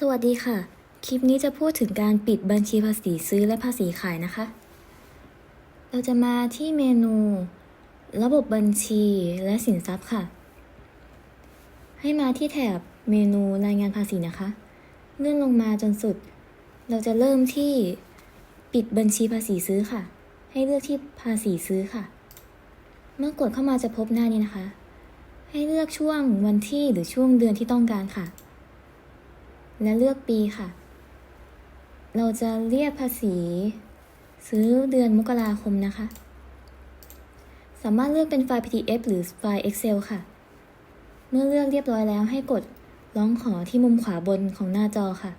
สวัสดีค่ะ คลิปนี้จะพูดถึงการปิดบัญชีภาษีซื้อและภาษีขายนะคะ เราจะมาที่เมนู ระบบบัญชีและสินทรัพย์ค่ะ ให้มาที่แถบเมนูรายงานภาษีนะคะ เลื่อนลงมาจนสุด เราจะเริ่มที่ปิดบัญชีภาษีซื้อค่ะ ให้เลือกที่ภาษีซื้อค่ะ เมื่อกดเข้ามาจะพบหน้านี้นะคะ ให้เลือกช่วงวันที่หรือช่วงเดือนที่ต้องการค่ะ และเลือกปีค่ะ เราจะเรียกภาษี ซื้อเดือนมกราคมนะคะ สามารถเลือกเป็นไฟล์ PDF หรือไฟล์ Excel ค่ะ เมื่อเลือกเรียบร้อยแล้วให้กดร้องขอที่มุมขวาบนของหน้าจอค่ะ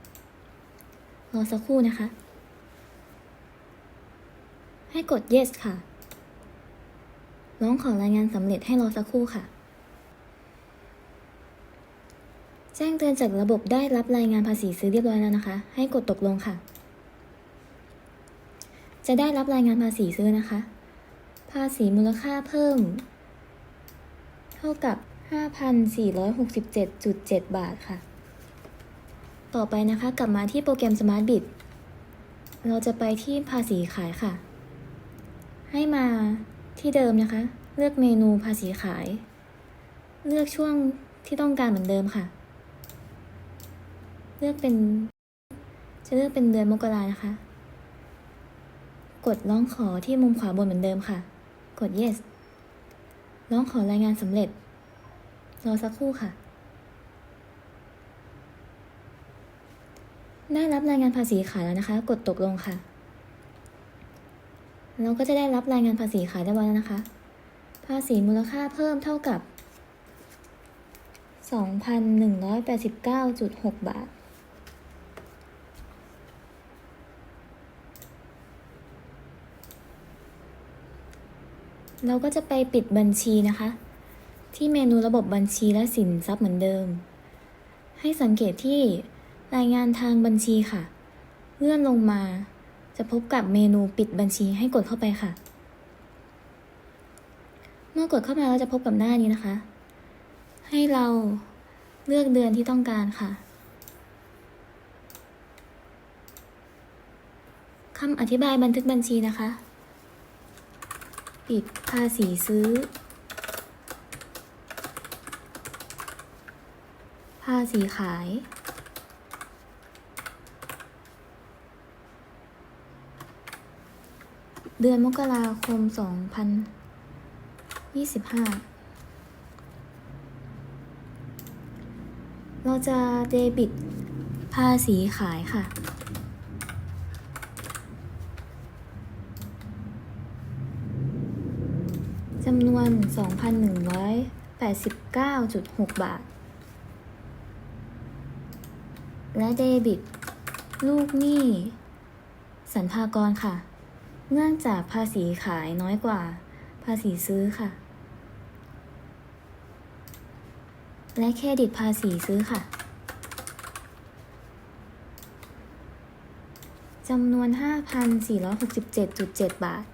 รอสักครู่นะคะ ให้กด yes ค่ะ ร้องขอรายงานสำเร็จให้รอสักครู่ค่ะ แจ้งเตือนจากระบบได้รับรายงานภาษีซื้อเรียบร้อยแล้วนะคะ ให้กดตกลงค่ะ จะได้รับรายงานภาษีซื้อนะคะ ภาษีมูลค่าเพิ่ม เท่ากับ 5,467.7 บาทค่ะ ต่อไปนะคะกลับมาที่โปรแกรม Smart Bit เราจะไปที่ภาษีขายค่ะ ให้มาที่เดิมนะคะ เลือกเมนูภาษีขาย เลือกช่วงที่ต้องการเหมือนเดิมค่ะ เลือกเป็น จะเลือกเป็นเดือนมกรานะคะ กดร้องขอที่มุมขวาบนเหมือนเดิมค่ะ กด yes ร้องขอรายงานสำเร็จ รอสักครู่ค่ะ ได้รับรายงานภาษีขายแล้วนะคะ กดตกลงค่ะ เราก็จะได้รับรายงานภาษีขายได้แล้วนะคะ ภาษีมูลค่าเพิ่มเท่ากับ 2,189.6 บาท เราก็จะไปปิดบัญชีนะคะ ที่เมนูระบบบัญชีและสินทรัพย์เหมือนเดิม ให้สังเกตที่รายงานทางบัญชีค่ะ เลื่อนลงมา จะพบกับเมนูปิดบัญชีให้กดเข้าไปค่ะ เมื่อกดเข้ามาเราจะพบกับหน้านี้นะคะ ให้เราเลือกเดือนที่ต้องการค่ะคำอธิบายบันทึกบัญชีนะคะ ปิดภาษีซื้อ ภาษีขาย เดือนมกราคม 2025 เราจะเดบิตภาษีขายค่ะ จำนวน 2,189.6 บาท และเดบิต ลูกหนี้สรรพากรค่ะ เนื่องจากภาษีขายน้อยกว่า ภาษีซื้อค่ะ และเครดิตภาษีซื้อค่ะจำนวน 5,467.7 บาท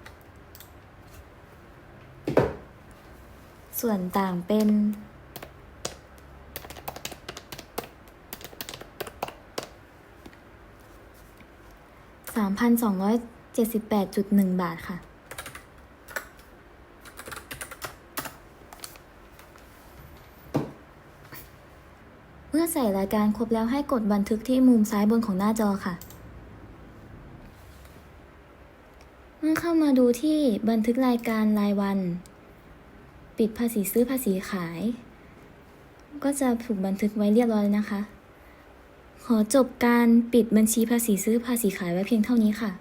ส่วนต่างเป็น3,278.1บาทค่ะ เมื่อใส่รายการครบแล้วให้กดบันทึกที่มุมซ้ายบนของหน้าจอค่ะ เมื่อเข้ามาดูที่บันทึกรายการรายวัน ปิดภาษีซื้อภาษีขาย ก็จะถูกบันทึกไว้เรียบร้อยนะคะ ขอจบการปิดบัญชีภาษีซื้อภาษีขายไว้เพียงเท่านี้ค่ะ